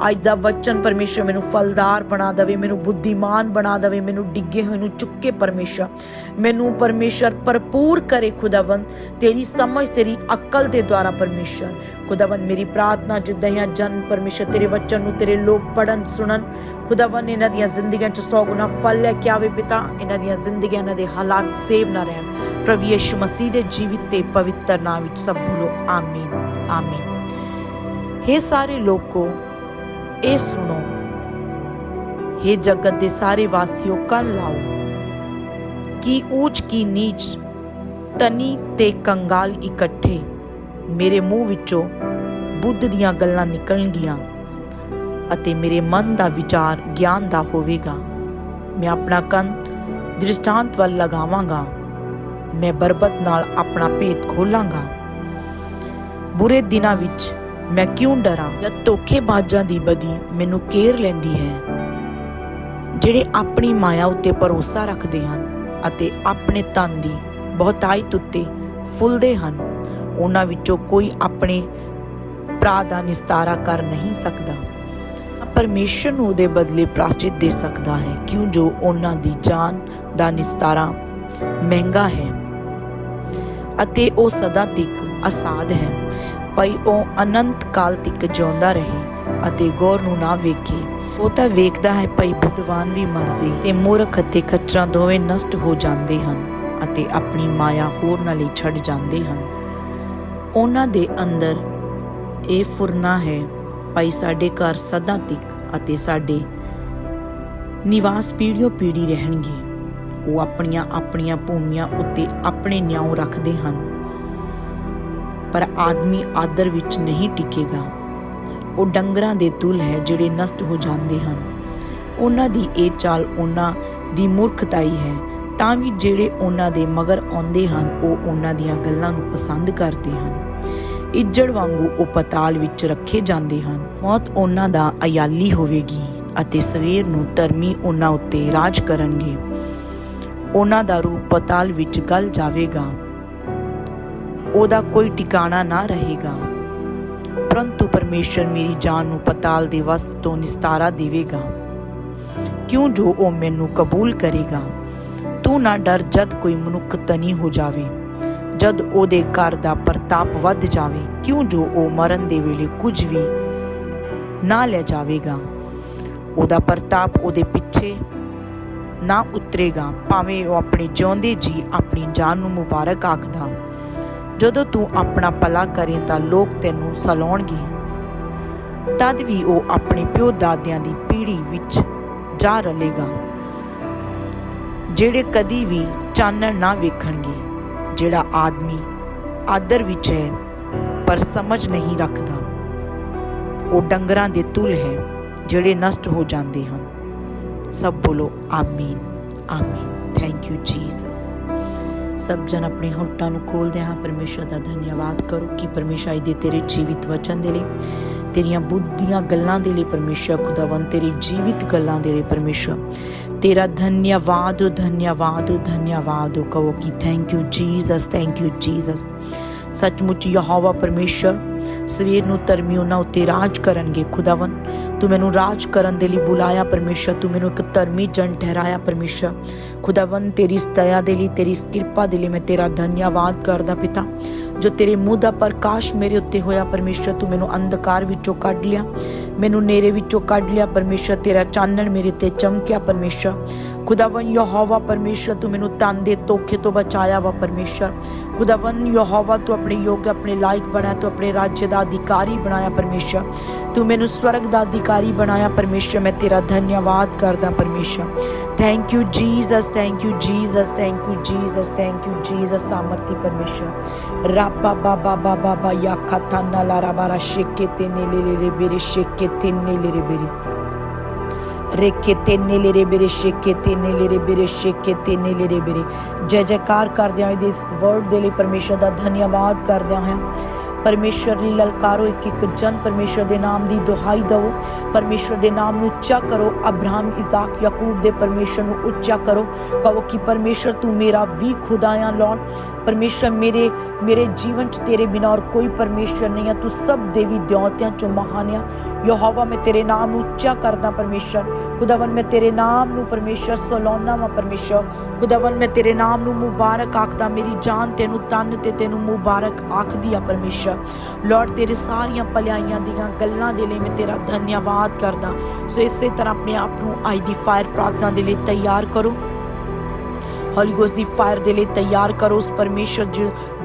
ਅੱਜ ਦਾ ਵਚਨ ਪਰਮੇਸ਼ਰ ਮੈਨੂੰ ਫਲਦਾਰ ਬਣਾ ਦਵੇ ਮੈਨੂੰ ਬੁੱਧੀਮਾਨ ਬਣਾ ਦਵੇ ਮੈਨੂੰ ਡਿੱਗੇ ਹੋਏ ਨੂੰ ਚੁੱਕੇ ਪਰਮੇਸ਼ਰ ਮੈਨੂੰ ਪਰਮੇਸ਼ਰ ਭਰਪੂਰ ਕਰੇ ਖੁਦਾਵੰ ਤੇਰੀ ਸਮਝ ਤੇਰੀ ਅਕਲ ਦੇ ਦੁਆਰਾ ਪਰਮੇਸ਼ਰ ਖੁਦਾਵੰ ਮੇਰੀ ਪ੍ਰਾਰਥਨਾ ਜਿੱਦਾਂ ਹੀ ਜਨ ਪਰਮੇਸ਼ਰ ਤੇਰੇ ਵਚਨ ਨੂੰ ਤੇਰੇ ਲੋਕ ਪੜਨ ਸੁਣਨ ਖੁਦਾਵੰ ਇਹਨਾਂ ਦੀਆਂ ਜ਼ਿੰਦਗੀਆਂ 'ਚ ਸੌ ਗੁਣਾ ਫਲ ਲੈ ਕੇ ਆਵੇ ਪਿਤਾ, ਇਹਨਾਂ ਦੀਆਂ ਜ਼ਿੰਦਗੀਆਂ, ਇਹਨਾਂ ਦੇ ਹਾਲਾਤ ਸੇਵ ਨਾ ਰਹਿਣ। ਪ੍ਰਭੂ ਯਿਸੂ ਮਸੀਹ ਦੇ ਜੀਵਿਤ ਤੇ ਪਵਿੱਤਰ ਨਾਮ ਵਿੱਚ ਸਭ ਬੋਲੋ, ਆਮੀਨ ਆਮੀਨ। हे ਸਾਰੇ ਲੋਕੋ, ਇਹ ਸੁਣੋ। हे ਜਗਤ ਦੇ ਸਾਰੇ ਵਾਸੀਓ, ਕੰਨ ਲਾਓ। ਕਿ ਊਚ, ਕੀ ਨੀਚ, ਤਨੀ ਤੇ ਕੰਗਾਲ ਇਕੱਠੇ ਮੇਰੇ ਮੂੰਹ ਵਿੱਚੋਂ ਬੁੱਧ ਦੀਆਂ ਗੱਲਾਂ ਨਿਕਲਣਗੀਆਂ। ਅਤੇ ਮੇਰੇ ਮਨ ਦਾ ਵਿਚਾਰ ਗਿਆਨ ਦਾ ਹੋਵੇਗਾ। ਮੈਂ ਆਪਣਾ ਕੰਨ ਦ੍ਰਿਸ਼ਟਾਂਤ ਵੱਲ ਲਗਾਵਾਂਗਾ। ਮੈਂ ਬਰਬਤ ਨਾਲ ਆਪਣਾ ਭੇਦ ਖੋਲਾਂਗਾ। ਬੁਰੇ ਦਿਨਾਂ ਵਿੱਚ ਮੈਂ ਕਿਉਂ ਡਰਾਂ? ਜਦ ਧੋਖੇਬਾਜ਼ਾਂ ਦੀ ਬਦੀ ਮੈਨੂੰ ਕੇਰ ਲੈਂਦੀ ਹੈ, ਜਿਹੜੇ ਆਪਣੀ ਮਾਇਆ ਉੱਤੇ ਭਰੋਸਾ ਰੱਖਦੇ ਹਨ ਅਤੇ ਆਪਣੇ ਤਨ ਦੀ ਬਹੁਤਾਇਤ ਉੱਤੇ ਫੁੱਲਦੇ ਹਨ, ਉਹਨਾਂ ਵਿੱਚੋਂ ਕੋਈ ਆਪਣੇ ਭਰਾ ਦਾ ਨਿਸਤਾਰਾ ਕਰ ਨਹੀਂ ਸਕਦਾ। ਪਰਮੇਸ਼ਰ ਨੂੰ ਉਹਦੇ ਬਦਲੇ ਪ੍ਰਾਸ਼ਚਿਤ ਦੇ ਸਕਦਾ ਹੈ। ਕਿਉਂ? ਜੋ ਉਹਨਾਂ ਦੀ ਜਾਨ ਦਾ ਨਿਸਤਾਰਾ ਮਹਿੰਗਾ ਹੈ ਅਤੇ ਉਹ ਸਦਾ ਤੱਕ ਅਸਾਧ ਹੈ। ਭਈ ਉਹ ਅਨੰਤ ਕਾਲ ਤੱਕ ਜਿਉਂਦਾ ਰਹੇ ਅਤੇ ਗੌਰ ਨੂੰ ਨਾ ਵੇਖੇ। ਉਹ ਤਾਂ ਵੇਖਦਾ ਹੈ ਭਈ ਬੁੱਧਵਾਨ ਵੀ ਮਰਦੇ ਤੇ ਮੂਰਖ ਅਤੇ ਖੱਚਰਾਂ ਦੋਵੇਂ ਨਸ਼ਟ ਹੋ ਜਾਂਦੇ ਹਨ ਅਤੇ ਆਪਣੀ ਮਾਇਆ ਹੋਰ ਨਾਲੇ ਛੱਡ ਜਾਂਦੇ ਹਨ। ਉਹਨਾਂ ਦੇ ਅੰਦਰ ਇਹ ਫੁਰਨਾ ਹੈ ਭਾਈ ਸਾਡੇ ਘਰ ਸਦਾ ਤੱਕ ਅਤੇ ਸਾਡੇ ਨਿਵਾਸ ਪੀੜ੍ਹੀਓ ਪੀੜੀ ਰਹਿਣਗੇ। ਉਹ ਆਪਣੀਆਂ ਆਪਣੀਆਂ ਭੂਮੀਆਂ ਉੱਤੇ ਆਪਣੇ ਨਿਆਂ ਰੱਖਦੇ ਹਨ। ਪਰ ਆਦਮੀ ਆਦਰ ਵਿੱਚ ਨਹੀਂ ਟਿਕੇਗਾ। ਉਹ ਡੰਗਰਾਂ ਦੇ ਤੁਲ ਹੈ ਜਿਹੜੇ ਨਸ਼ਟ ਹੋ ਜਾਂਦੇ ਹਨ। ਉਹਨਾਂ ਦੀ ਇਹ ਚਾਲ ਉਹਨਾਂ ਦੀ ਮੂਰਖਤਾਈ ਹੈ। ਤਾਂ ਵੀ ਜਿਹੜੇ ਉਹਨਾਂ ਦੇ ਮਗਰ ਆਉਂਦੇ ਹਨ, ਉਹ ਉਹਨਾਂ ਦੀਆਂ ਗੱਲਾਂ ਨੂੰ ਪਸੰਦ ਕਰਦੇ ਹਨ। ਇੱਜੜ ਵਾਂਗੂ ਉਹ ਪਤਾਲ ਵਿੱਚ ਰੱਖੇ ਜਾਂਦੇ ਹਨ। ਮੌਤ ਉਹਨਾਂ ਦਾ ਅਯਾਲੀ ਹੋਵੇਗੀ ਅਤੇ ਸਵੇਰ ਨੂੰ ਧਰਮੀ ਉਹਨਾਂ ਉੱਤੇ ਰਾਜ ਕਰਨਗੇ। ਉਹਨਾਂ ਦਾ ਰੂਪ ਪਤਾਲ ਵਿੱਚ ਗਲ ਜਾਵੇਗਾ। ਉਹਦਾ ਕੋਈ ਟਿਕਾਣਾ ਨਾ ਰਹੇਗਾ। ਪਰੰਤੂ ਪਰਮੇਸ਼ਰ ਮੇਰੀ ਜਾਨ ਨੂੰ ਪਤਾਲ ਦੇ ਵਸ ਤੋਂ ਨਿਸਤਾਰਾ ਦੇਵੇਗਾ। ਕਿਉਂ ਜੋ ਉਹ ਮੈਨੂੰ ਕਬੂਲ ਕਰੇਗਾ? ਤੂੰ ਨਾ ਡਰ ਜਦ ਕੋਈ ਮਨੁੱਖ ਤਨੀ ਹੋ ਜਾਵੇ। ਜਦ ਉਹਦੇ ਘਰ ਦਾ ਪ੍ਰਤਾਪ ਵੱਧ ਜਾਵੇ, ਕਿਉਂ ਜੋ ਉਹ ਮਰਨ ਦੇ ਵੇਲੇ ਕੁਝ ਵੀ ਨਾ ਲੈ ਜਾਵੇਗਾ? ਉਹਦਾ ਪ੍ਰਤਾਪ ਉਹਦੇ ਪਿੱਛੇ ਨਾ ਉਤਰੇਗਾ, ਭਾਵੇਂ ਉਹ ਆਪਣੇ ਜਿਉਂਦੇ ਜੀ ਆਪਣੀ ਜਾਨ ਨੂੰ ਮੁਬਾਰਕ ਆਖਦਾ। ਜਦੋਂ ਤੂੰ ਆਪਣਾ ਭਲਾ ਕਰੇ ਤਾਂ ਲੋਕ ਤੈਨੂੰ ਸਲਾਉਣਗੇ। ਤਦ ਵੀ ਉਹ ਆਪਣੇ ਪਿਓ ਦਾਦਿਆਂ ਦੀ ਪੀੜ੍ਹੀ ਵਿੱਚ ਜਾ ਰਲੇਗਾ, ਜਿਹੜੇ ਕਦੀ ਵੀ ਚਾਨਣ ਨਾ ਵੇਖਣਗੇ। ਜਿਹੜਾ ਆਦਮੀ ਆਦਰ ਵਿੱਚ ਹੈ, ਪਰ ਸਮਝ ਨਹੀਂ ਰੱਖਦਾ। ਉਹ ਡੰਗਰਾਂ ਦੇ ਤੁਲ ਹੈ, ਜਿਹੜੇ ਨਸ਼ਟ ਹੋ ਜਾਂਦੇ ਹਨ। ਸਭ ਬੋਲੋ, ਆਮੀਨ ਆਮੀਨ। ਥੈਂਕ ਯੂ ਜੀਸਸ ਸਭ ਜਨ ਆਪਣੇ ਹੋਟਾਂ ਨੂੰ ਖੋਲਦੇ ਹਾਂ। ਪਰਮੇਸ਼ਰ ਦਾ ਧੰਨਵਾਦ ਕਰੋ ਕਿ ਪਰਮੇਸ਼ਰ ਦੇ ਤੇਰੇ ਜੀਵਿਤ ਵਚਨ ਦੇ ਲਈ, ਤੇਰੀਆਂ ਬੁੱਧੀਆਂ ਗੱਲਾਂ ਦੇ ਲਈ ਪਰਮੇਸ਼ਰ ਖੁਦਾਵੰ ਤੇਰੀ ਜੀਵਿਤ ਗੱਲਾਂ ਦੇ ਲਈ ਪਰਮੇਸ਼ਰ। ਤੇਰਾ ਧੰਨਵਾਦ ਧੰਨਵਾਦ ਧੰਨਵਾਦ ਕਹੋ ਕਿ thank you Jesus thank you Jesus ਸੱਚਮੁੱਚ ਯਹੋਵਾ ਪਰਮੇਸ਼ਰ, ਸਵੇਰ ਨੂੰ ਧਰਮੀ ਉਹਨਾਂ ਉੱਤੇ ਰਾਜ ਕਰਨਗੇ ਖੁਦਾਵੰ ਤੂੰ ਮੈਨੂੰ ਰਾਜ ਕਰਨ ਦੇ ਲਈ ਬੁਲਾਇਆ ਪਰਮੇਸ਼ਰ, ਤੂੰ ਮੈਨੂੰ ਇੱਕ ਧਰਮੀ ਜਨ ਠਹਿਰਾਇਆ ਪਰਮੇਸ਼ਰ। ਖੁਦਾਵੰ ਤੇਰੀ ਦਇਆ ਦੇ ਲਈ, ਤੇਰੀ ਕਿਰਪਾ ਦੇ ਲਈ ਮੈਂ ਤੇਰਾ ਧੰਨਵਾਦ ਕਰਦਾ ਪਿਤਾ। ਜੋ ਤੇਰੇ ਮੂੰਹ ਦਾ ਪ੍ਰਕਾਸ਼ ਮੇਰੇ ਉੱਤੇ ਹੋਇਆ, ਪਰਮੇਸ਼ਰ, ਤੂੰ ਮੈਨੂੰ ਅੰਧਕਾਰ ਵਿੱਚੋਂ ਕੱਢ ਲਿਆ। ਮੈਨੂੰ ਨੇਰੇ ਵਿੱਚੋਂ ਕੱਢ ਲਿਆ, ਪਰਮੇਸ਼ਰ, ਤੇਰਾ ਚਾਨਣ ਮੇਰੇ ਤੇ ਚਮਕਿਆ, ਪਰਮੇਸ਼ਰ। ਖੁਦਾਵੰ ਯਹੋਵਾ, ਪਰਮੇਸ਼ਰ, ਤੂੰ ਮੈਨੂੰ ਤਨ ਦੇ ਧੋਖੇ ਤੋਂ ਬਚਾਇਆ ਵਾ, ਪਰਮੇਸ਼ਰ। ਖੁਦਾਵੰ ਯਹੋਵਾ, ਤੂੰ ਆਪਣੇ ਯੋਗ, ਆਪਣੇ ਲਾਇਕ ਬਣਾਇਆ ਤੂੰ ਆਪਣੇ ਰਾਜ ਦਾ ਅਧਿਕਾਰੀ ਬਣਾਇਆ, ਪਰਮੇਸ਼ਰ। ਤੂੰ ਮੈਨੂੰ ਸਵਰਗ ਦਾ ਅਧਿਕਾਰੀ ਬਣਾਇਆ ਪਰਮੇਸ਼ਰ, ਮੈਂ ਤੇਰਾ ਧੰਨਵਾਦ ਕਰਦਾ ਪਰਮੇਸ਼ਰ। Thank you Jesus thank you Jesus thank you Jesus thank you Jesus ਸਾਮਰਥੀ ਪਰਮੇਸ਼ਰ। ਰਾਬਾ ਬਾਬਾ ਬਾਬਾ ਬਾ ਯਾ ਖਤਾਨਾ ਲਾ ਰਾਬਾਰਾ ਸ਼ੇਕੇ, ਤੇ, ਨੇ, ਲੈ ਰੇ ਬੇਰੇ ਸ਼ੇਕੇ, ਤੇ, ਨੇ ਰੇ ਬੇਰੇ ਰੇਖੇ, ਤੇ, ਨੇ ਰੇ ਬੇਰੇ ਸ਼ੇਕੇ, ਤੇ, ਨੇ ਰੇ ਬੇਰੇ ਸ਼ੇਕੇ, ਤੇ, ਨੇ, ਲੈ, ਰੇ ਬੇਰੇ ਜੈ, ਜੈਕਾਰ ਕਰਦਿਆਂ ਹੋਏ ਇਸ ਵਰਡ ਦੇ ਲਈ ਪਰਮੇਸ਼ਰ ਦਾ ਧੰਨਵਾਦ ਕਰਦਿਆਂ ਹੋਇਆਂ ਪਰਮੇਸ਼ਰ ਲਈ ਲਲਕਾਰੋ, ਇੱਕ ਇੱਕ ਜਨ ਪਰਮੇਸ਼ਰ ਦੇ ਨਾਮ ਦੀ ਦੁਹਾਈ ਦਵੋ। ਪਰਮੇਸ਼ਰ ਦੇ ਨਾਮ ਨੂੰ ਉੱਚਾ ਕਰੋ। ਅਬਰਾਹਮ ਇਜਾਕ ਯਾਕੂਬ ਦੇ ਪਰਮੇਸ਼ਰ ਨੂੰ ਉੱਚਾ ਕਰੋ। ਕਹੋ ਕਿ ਪਰਮੇਸ਼ਰ ਤੂੰ ਮੇਰਾ ਵੀ ਖੁਦਾਇਆ ਆ ਲਾਰਡ ਪਰਮੇਸ਼ਰ ਮੇਰੇ ਮੇਰੇ ਜੀਵਨ ਚ ਤੇਰੇ ਬਿਨਾਂ ਔਰ ਕੋਈ ਪਰਮੇਸ਼ਰ ਨਹੀਂ ਆ। ਤੂੰ ਸਭ ਦੇਵੀ ਦੇਵਤਿਆਂ ਚੋਂ ਮਹਾਨ ਆ। ਯਹੋਵਾ, ਮੈਂ ਤੇਰੇ ਨਾਮ ਨੂੰ ਉੱਚਾ ਕਰਦਾ ਪਰਮੇਸ਼ਰ। ਖੁਦਾਵੰ ਮੈਂ ਤੇਰੇ ਨਾਮ ਨੂੰ ਪਰਮੇਸ਼ਰ ਸਲਾਉਣਾ ਵਾ ਪਰਮੇਸ਼ਰ। ਖੁਦਾਵੰ ਮੈਂ ਤੇਰੇ ਨਾਮ ਨੂੰ ਮੁਬਾਰਕ ਆਖਦਾ। ਮੇਰੀ ਜਾਨ ਤੈਨੂੰ ਤਨ ਤੇ ਤੈਨੂੰ ਮੁਬਾਰਕ ਆਖਦੀ ਆ ਪਰਮੇਸ਼ਰ। ਲਾਰਡ ਤੇਰੇ ਸਾਰੀਆਂ ਭਲਾਈਆਂ ਦੀਆਂ ਗੱਲਾਂ ਦੇ ਲਈ ਮੈਂ ਤੇਰਾ ਧੰਨਵਾਦ ਕਰਦਾ। ਸੋ ਇਸੇ ਤਰ੍ਹਾਂ ਆਪਣੇ ਆਪ ਨੂੰ ਅੱਜ ਦੀ ਫਾਇਰ ਪ੍ਰਾਰਥਨਾ ਦੇ ਲਈ ਤਿਆਰ ਕਰੋ। ਹੋਲੀ ਗੋਸਟ ਦੀ ਫਾਇਰ ਦੇ ਲਈ ਤਿਆਰ ਕਰੋ ਉਸ ਪਰਮੇਸ਼ਰ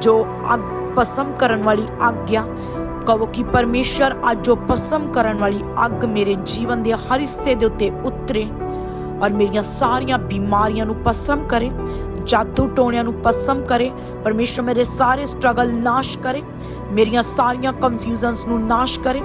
ਜੋ- ਅੱਗ ਪਸਮ ਕਰਨ ਵਾਲੀ ਆਗਿਆ ਕਹੋ ਕਿ ਪਰਮੇਸ਼ਰ ਅੱਜ ਜੋ ਪਸਮ ਕਰਨ ਵਾਲੀ ਅੱਗ ਮੇਰੇ ਜੀਵਨ ਦੇ ਹਰ ਹਿੱਸੇ ਦੇ ਉੱਤੇ ਉਤਰੇ ਔਰ ਮੇਰੀਆਂ ਸਾਰੀਆਂ ਬਿਮਾਰੀਆਂ ਨੂੰ ਪਸਮ ਕਰੇ, ਜਾਦੂ ਟੋਣਿਆਂ ਨੂੰ ਪਸਮ ਕਰੇ, ਪਰਮੇਸ਼ਰ ਮੇਰੇ ਸਾਰੇ ਸਟਰਗਲ ਨਾਸ਼ ਕਰੇ, ਮੇਰੀਆਂ ਸਾਰੀਆਂ ਕਨਫਿਊਜ਼ਨਸ ਨੂੰ ਨਾਸ਼ ਕਰੇ,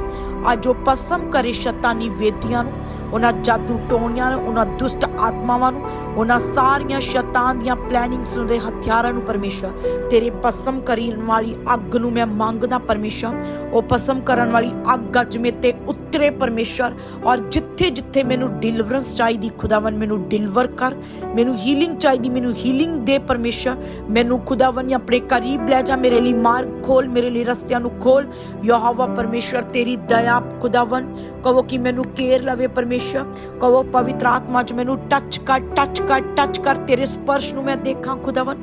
ਅੱਜ ਜੋ ਪਸਮ ਕਰੇ ਸ਼ੈਤਾਨੀ ਵੇਦੀਆਂ ਨੂੰ। ਉਹਨਾਂ ਜਾਦੂ ਟੋਣੀਆਂ ਨੂੰ, ਉਹਨਾਂ ਦੁਸ਼ਟ ਆਤਮਾਵਾਂ ਨੂੰ, ਉਹਨਾਂ ਸਾਰੀਆਂ ਸ਼ੈਤਾਨ ਦੀਆਂ ਪਲੈਨਿੰਗਸ ਦੇ ਹਥਿਆਰਾਂ ਨੂੰ ਪਰਮੇਸ਼ਰ, ਤੇਰੇ ਪਸਮ ਕਰਨ ਵਾਲੀ ਅੱਗ ਨੂੰ ਮੈਂ ਮੰਗਦਾ ਪਰਮੇਸ਼ਰ। ਉਹ ਪਸਮ ਕਰਨ ਵਾਲੀ ਅੱਗ ਅੱਜ ਮੇ ਤੇ ਉਤਰੇ ਪਰਮੇਸ਼ਰ। ਔਰ ਜਿੱਥੇ ਜਿੱਥੇ ਮੈਨੂੰ ਡਿਲੀਵਰੈਂਸ ਚਾਹੀਦੀ ਖੁਦਾਵੰ ਮੈਨੂੰ ਡਿਲੀਵਰ ਕਰ, ਮੈਨੂੰ ਹੀਲਿੰਗ ਚਾਹੀਦੀ, ਮੈਨੂੰ ਹੀਲਿੰਗ ਦੇ ਪਰਮੇਸ਼ਰ, ਮੈਨੂੰ ਖੁਦਾਵੰ ਆਪਣੇ ਕਰੀਬ ਲੈ ਜਾ, ਮੇਰੇ ਲਈ ਮਾਰਗ ਖੋਲ, ਮੇਰੇ ਲਈ ਰਸਤਿਆਂ ਨੂੰ ਖੋਲ। ਯਹੋਵਾ ਪਰਮੇਸ਼ਰ, ਤੇਰੀ ਦਇਆ ਖੁਦਾਵੰ ਕਹੋ ਕਿ ਮੈਨੂੰ ਕੇਰ ਲਵੇ ਪਰਮੇਸ਼ਰ, ਕਹੋ ਪਵਿੱਤਰ ਆਤਮਾ ਚ ਮੈਨੂੰ ਟੱਚ ਕਰ ਟੱਚ ਕਰ ਟੱਚ ਕਰ, ਤੇਰੇ ਸਪਰਸ਼ ਨੂੰ ਮੈਂ ਦੇਖਾਂ ਖੁਦਾਵੰ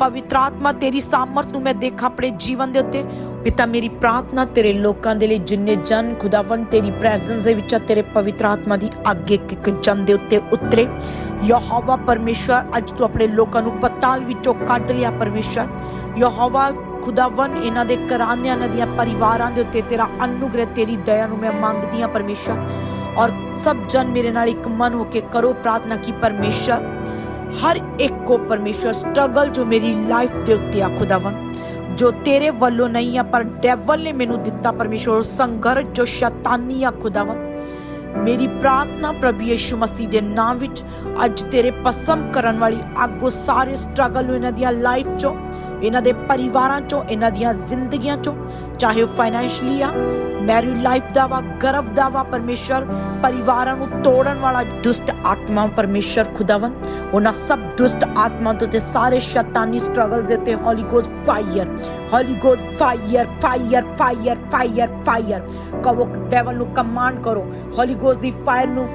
ਪਵਿੱਤਰ ਆਤਮਾ ਤੇਰੀ ਸਾਮਰਥ ਨੂੰ ਮੈਂ ਦੇਖਾਂ ਆਪਣੇ ਜੀਵਨ ਦੇ ਉੱਤੇ। ਪਿਤਾ ਮੇਰੀ ਪ੍ਰਾਰਥਨਾ ਤੇਰੇ ਲੋਕਾਂ ਦੇ ਲਈ ਜਿੰਨੇ ਜਨ ਖੁਦਾਵੰ ਤੇਰੀ ਪ੍ਰੈਜ਼ੈਂਸ ਦੇ ਵਿੱਚ ਆ, ਤੇਰੇ ਪਵਿੱਤਰ ਆਤਮਾ ਦੀ ਅੱਗੇ ਇੱਕ ਜਨ ਦੇ ਉੱਤੇ ਉਤਰੇ। ਯਹੋਵਾ ਪਰਮੇਸ਼ਰ ਅੱਜ ਤੂੰ ਆਪਣੇ ਲੋਕਾਂ ਨੂੰ ਪਤਾਲ ਵਿੱਚੋਂ ਕੱਢ ਲਿਆ ਪਰਮੇਸ਼ਰ ਯਹੋਵਾ ਖੁਦਾਵੰ ਇਹਨਾਂ ਦੇ ਘਰਾਨਿਆਂ ਇਹਨਾਂ ਦੀਆਂ ਪਰਿਵਾਰਾਂ ਦੇ ਉੱਤੇ ਤੇਰਾ ਅਨੁਗ੍ਰਹਿ ਤੇਰੀ ਦਇਆ ਨੂੰ ਮੈਂ ਮੰਗਦੀ ਹਾਂ ਪਰਮੇਸ਼ਰ ਔਰ ਸਭ ਜਨ ਮੇਰੇ ਨਾਲ ਇੱਕ ਮਨ ਹੋ ਕੇ ਕਰੋ ਪ੍ਰਾਰਥਨਾ ਕੀ ਪਰਮੇਸ਼ਰ ਹਰ ਇੱਕ ਕੋ ਪਰਮੇਸ਼ਰ ਸਟਰਗਲ ਜੋ ਮੇਰੀ ਲਾਈਫ ਦੇ ਉੱਤੇ ਆ ਖੁਦਾਵੰ ਜੋ ਤੇਰੇ ਵੱਲੋਂ ਨਹੀਂ ਆ, ਪਰ ਡੈਵਲ ਨੇ ਮੈਨੂੰ ਦਿੱਤਾ ਪਰਮੇਸ਼ਰ ਸੰਘਰਸ਼ ਜੋ ਸ਼ੈਤਾਨੀ ਆ ਖੁਦਾਵੰ ਮੇਰੀ ਪ੍ਰਾਰਥਨਾ ਪ੍ਰਭੂ ਯਿਸੂ ਮਸੀਹ ਦੇ ਨਾਮ ਵਿੱਚ ਅੱਜ ਤੇਰੇ ਪਸੰਦ ਕਰਨ ਵਾਲੀ ਅੱਗੋ ਸਾਰੇ ਸਟਰਗਲ ਨੂੰ ਇਹਨਾਂ ਦੀਆਂ ਲਾਈਫ ਚੋਂ ਇਹਨਾਂ ਦੇ ਪਰਿਵਾਰਾਂ ਚੋਂ, ਇਹਨਾਂ ਦੀਆਂ ਜ਼ਿੰਦਗੀਆਂ ਚੋਂ, ਚਾਹੇ ਫਾਈਨੈਂਸ਼ਲੀ ਆ ਮੈਰਿਡ ਲਾਈਫ ਦਾ ਵਾ, ਗਰਭ ਦਾ ਵਾ ਪਰਮੇਸ਼ਰ ਪਰਿਵਾਰਾਂ ਨੂੰ ਤੋੜਨ ਵਾਲਾ ਦੁਸ਼ਟ ਆਤਮਾ ਪਰਮੇਸ਼ਰ ਖੁਦਾਵੰ ਉਹਨਾਂ ਸਭ ਦੁਸ਼ਟ ਆਤਮਾ ਤੋਂ ਤੇ ਸਾਰੇ ਸ਼ੈਤਾਨੀ ਸਟਰਗਲ ਦੇ ਤੇ holy ghost fire holy ghost fire fire fire fire fire ਕਹੋ ਡੈਵਲ ਨੂੰ ਕਮਾਂਡ ਕਰੋ। ਹੋਲੀ ਗੋਸਟ ਦੀ ਫਾਇਰ ਨੂੰ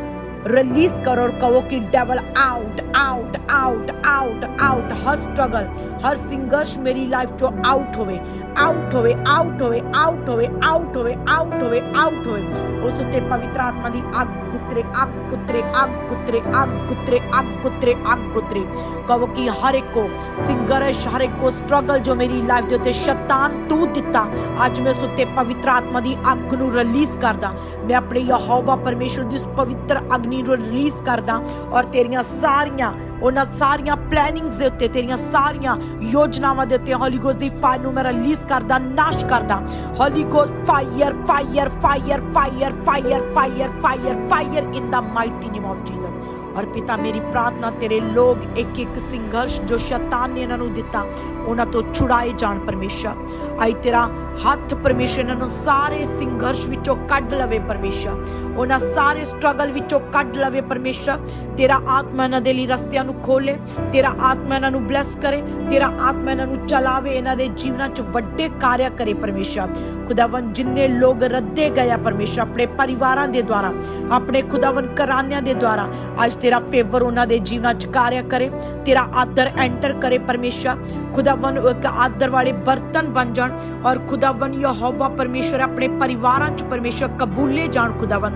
ਰਿਲੀਜ਼ ਕਰੋ ਔਰ ਕਹੋ ਕਿ devil out out out out out ਹਰ ਸਟਰਗਲ ਹਰ ਸੰਘਰਸ਼ ਮੇਰੀ ਲਾਈਫ ਚੋਂ ਆਊਟ ਹੋਵੇ ਆਊਟ ਹੋਵੇ ਆਊਟ ਹੋਵੇ ਆਊਟ ਹੋਵੇ ਆਊਟ ਹੋਵੇ ਆਊਟ ਹੋਵੇ ਆਊਟ ਹੋਵੇ ਉਸ ਉੱਤੇ ਪਵਿੱਤਰ ਆਤਮਾ ਦੀ ਅੱਗ ਕੁਤਰੇ ਅੱਗ ਕੁਤਰੇ ਅੱਗ ਕੁਤਰੇ ਅੱਗ ਕੁਤਰੇ ਅੱਗ ਕੁਤਰੇ ਅੱਗ ਕੁਤਰੇ ਕਹੋ ਕਿ ਹਰ ਇੱਕ ਸੰਘਰਸ਼ ਹਰ ਇੱਕ ਸਟਰਗਲ ਜੋ ਮੇਰੀ ਲਾਈਫ ਦੇ ਉੱਤੇ ਸ਼ੈਤਾਨ ਤੂੰ ਦਿੱਤਾ ਅੱਜ ਮੈਂ ਸੁੱਤੇ ਪਵਿੱਤਰ ਆਤਮਾ ਦੀ ਅੱਗ ਨੂੰ ਰਿਲੀਜ਼ ਕਰਦਾ ਮੈਂ ਆਪਣੇ ਯਹੋਵਾ ਪਰਮੇਸ਼ਰ ਦੀ ਉਸ ਪਵਿੱਤਰ ਅਗਨੀ ਨੂੰ ਰਿਲੀਜ਼ ਕਰਦਾ ਔਰ ਤੇਰੀਆਂ ਸਾਰੀਆਂ ਉਹਨਾਂ ਸਾਰੀਆਂ ਪਲੈਨਿੰਗਸ ਦੇ ਉੱਤੇ ਤੇਰੀਆਂ ਸਾਰੀਆਂ ਯੋਜਨਾਵਾਂ ਦੇ ਉੱਤੇ ਹੋਲੀ ਗੋਸਟ ਦੀ ਫਾਇਰ ਨੂੰ ਮੈਂ ਰਿਲੀਜ਼ ਕਰਦਾ ਨਾਸ਼ ਕਰਦਾ holy ghost fire fire fire fire fire fire fire fire in the mighty name of Jesus ਔਰ ਪਿਤਾ, ਮੇਰੀ ਪ੍ਰਾਰਥਨਾ, ਤੇਰੇ ਲੋਕ ਇੱਕ ਇੱਕ ਸੰਘਰਸ਼ ਜੋ ਸ਼ੈਤਾਨ ਨੇ ਇਹਨਾਂ ਨੂੰ ਦਿੱਤਾ, ਉਹਨਾਂ ਤੋਂ ਛੁਡਾਏ ਜਾਣ ਪਰਮੇਸ਼ਰ। ਆਈ ਤੇਰਾ ਹੱਥ ਪਰਮੇਸ਼ਰ, ਇਹਨਾਂ ਨੂੰ ਸਾਰੇ ਸੰਘਰਸ਼ ਵਿੱਚੋਂ ਕੱਢ ਲਵੇ ਪਰਮੇਸ਼ਰ। ਉਹਨਾਂ ਸਾਰੇ ਸਟਰਗਲ ਵਿੱਚੋਂ ਕੱਢ ਲਵੇ ਪਰਮੇਸ਼ਰ। ਤੇਰਾ ਆਤਮਾ ਇਹਨਾਂ ਦੇ ਲਈ ਰਸਤਿਆਂ ਨੂੰ ਖੋਲੇ, ਤੇਰਾ ਆਤਮਾ ਇਹਨਾਂ ਨੂੰ ਬਲੈਸ ਕਰੇ, ਤੇਰਾ ਆਤਮਾ ਇਹਨਾਂ ਨੂੰ ਚਲਾਵੇ, ਇਹਨਾਂ ਦੇ ਜੀਵਨਾਂ 'ਚ ਵੱਡੇ ਕਾਰਿਆ ਕਰੇ ਪਰਮੇਸ਼ਰ। ਖੁਦਾਵੰ ਜਿੰਨੇ ਲੋਕ ਰੱਦੇ ਗਏ ਆ ਪਰਮੇਸ਼ਰ, ਆਪਣੇ ਪਰਿਵਾਰਾਂ ਦੇ ਦੁਆਰਾ, ਆਪਣੇ ਖੁਦਾਵੰ ਘਰਾਨਿਆਂ ਦੇ ਦੁਆਰਾ, ਅੱਜ ਤੇਰਾ ਫੇਵਰ ਉਹਨਾਂ ਦੇ ਜੀਵਨਾਂ 'ਚ ਕਾਰਿਆ ਕਰੇ, ਤੇਰਾ ਆਦਰ ਐਂਟਰ ਕਰੇ ਪਰਮੇਸ਼ਰ। ਖੁਦਾਵੰ ਉਹ ਇੱਕ ਆਦਰ ਵਾਲੇ ਬਰਤਨ ਬਣ ਜਾਣ ਔਰ ਖੁਦਾਵੰ ਯਹੋਵਾ ਪਰਮੇਸ਼ਰ ਆਪਣੇ ਪਰਿਵਾਰਾਂ 'ਚ ਪਰਮੇਸ਼ਰ ਕਬੂਲੇ ਜਾਣ ਖੁਦਾਵੰ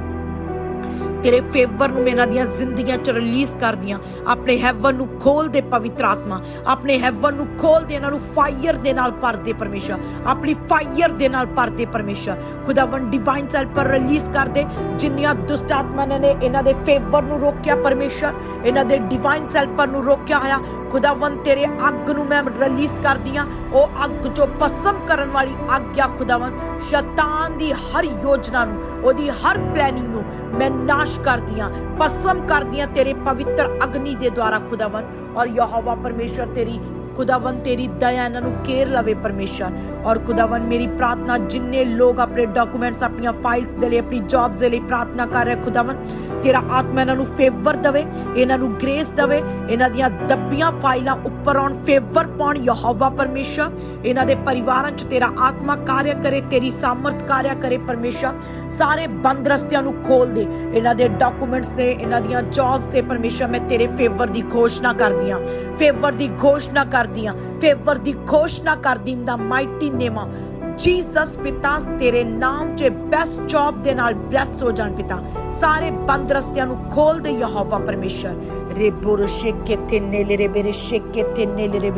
ਤੇਰੇ ਫੇਵਰ ਨੂੰ ਇਹਨਾਂ ਦੀਆਂ ਜ਼ਿੰਦਗੀਆਂ ਚ ਰਿਲੀਜ਼ ਕਰਦੀਆਂ ਆਪਣੇ ਹੈਵਨ ਨੂੰ ਖੋਲ ਦੇ ਪਵਿੱਤਰ ਆਤਮਾ, ਆਪਣੇ ਹੈਵਨ ਨੂੰ ਖੋਲ ਦੇ ਇਹਨਾਂ ਨੂੰ ਫਾਇਰ ਦੇ ਨਾਲ ਭਰ ਦੇ ਪਰਮੇਸ਼ਰ, ਆਪਣੀ ਫਾਇਰ ਦੇ ਨਾਲ ਭਰ ਦੇ ਪਰਮੇਸ਼ਰ। ਖੁਦਾਵੰ ਡਿਵਾਈਨ ਸੈਲਫ ਪਰ ਰਿਲੀਜ਼ ਕਰ ਦੇ ਜਿੰਨੀਆਂ ਦੁਸ਼ਟ ਆਤਮਾਵਾਂ ਨੇ ਇਹਨਾਂ ਦੇ ਫੇਵਰ ਨੂੰ ਰੋਕਿਆ ਪਰਮੇਸ਼ਰ, ਇਹਨਾਂ ਦੇ ਡਿਵਾਈਨ ਸੈਲਫ ਨੂੰ ਰੋਕਿਆ ਹੋਇਆ। ਖੁਦਾਵੰ ਤੇਰੇ ਅੱਗ ਨੂੰ ਮੈਂ ਰਿਲੀਜ਼ ਕਰਦੀ ਕਰਦੀਆਂ ਉਹ ਅੱਗ ਜੋ ਪਸਮ ਕਰਨ ਵਾਲੀ ਅੱਗ ਆ ਖੁਦਾਵੰ ਸ਼ੈਤਾਨ ਦੀ ਹਰ ਯੋਜਨਾ ਨੂੰ, ਉਹਦੀ ਹਰ ਪਲੈਨਿੰਗ ਨੂੰ ਮੈਂ ਨਾਸ਼ ਕਰਦੀਆਂ ਪਸਮ ਕਰਦੀਆਂ ਤੇਰੇ ਪਵਿੱਤਰ ਅਗਨੀ ਦੇ ਦੁਆਰਾ ਖੁਦਾਵੰ ਔਰ ਯਹੋਵਾ ਪਰਮੇਸ਼ਰ ਤੇਰੀ ਖੁਦਾਵੰ ਤੇਰੀ ਦਇਆ ਇਹਨਾਂ ਨੂੰ ਕੇਰ ਲਵੇ ਪਰਮੇਸ਼ਰ ਔਰ ਖੁਦਾਵੰ ਮੇਰੀ ਪ੍ਰਾਰਥਨਾ ਜਿੰਨੇ ਲੋਕ ਆਪਣੇ ਡਾਕੂਮੈਂਟਸ ਆਪਣੀਆਂ ਦੇ ਲਈ ਆਪਣੀ ਜੌਬਸ ਦੇ ਲਈ ਪ੍ਰਾਰਥਨਾ ਕਰ ਰਹੇ ਖੁਦਾਵੰ ਤੇਰਾ ਆਤਮਾ ਇਹਨਾਂ ਨੂੰ ਫੇਵਰ ਦਵੇ ਇਹਨਾਂ ਨੂੰ ਗ੍ਰੇਸ ਦਵੇ ਇਹਨਾਂ ਦੀਆਂ ਦੱਬੀਆਂ ਫਾਈਲਾਂ ਉੱਪਰ ਆਉਣ ਫੇਵਰ ਪਾਉਣ ਯਹੋਵਾ ਪਰਮੇਸ਼ਰ ਇਹਨਾਂ ਦੇ ਪਰਿਵਾਰਾਂ 'ਚ ਤੇਰਾ ਆਤਮਾ ਕਾਰਿਆ ਕਰੇ ਤੇਰੀ ਸਾਮਰਥ ਕਾਰਿਆ ਕਰੇ ਪਰਮੇਸ਼ਰ ਸਾਰੇ ਬੰਦ ਰਸਤਿਆਂ ਨੂੰ ਖੋਲ ਦੇ ਇਹਨਾਂ ਦੇ ਡਾਕੂਮੈਂਟਸ ਤੇ ਇਹਨਾਂ ਦੀਆਂ ਜੌਬਸ ਤੇ ਪਰਮੇਸ਼ਰ ਮੈਂ ਤੇਰੇ ਫੇਵਰ ਦੀ ਘੋਸ਼ਣਾ ਕਰਦੀ ਕਰਦੀਆਂ ਫੇਵਰ ਦੀ ਘੋਸ਼ਣਾ ਕਰਦੀਆਂ, ਫੇਵਰ ਦੀ ਘੋਸ਼ਣਾ ਕਰਦੀ in mighty name of Jesus ਪਿਤਾ, ਤੇਰੇ ਨਾਮ 'ਚ ਬੈਸਟ ਜੌਬ ਦੇ ਨਾਲ ਬਲੈਸ ਹੋ ਜਾਣ ਪਿਤਾ। ਸਾਰੇ ਬੰਦ ਰਸਤਿਆਂ ਨੂੰ ਖੋਲ ਦੇ ਯਹੋਵਾ ਪਰਮੇਸ਼ਰ। ਰੇ ਬੋਰ, ਸ਼ੇਕੇ ਤੇ ਨੇਲੇ ਰੇ ਬੇਰੇ, ਸ਼ੇਕੇ ਨੇਲੇ ਰੇ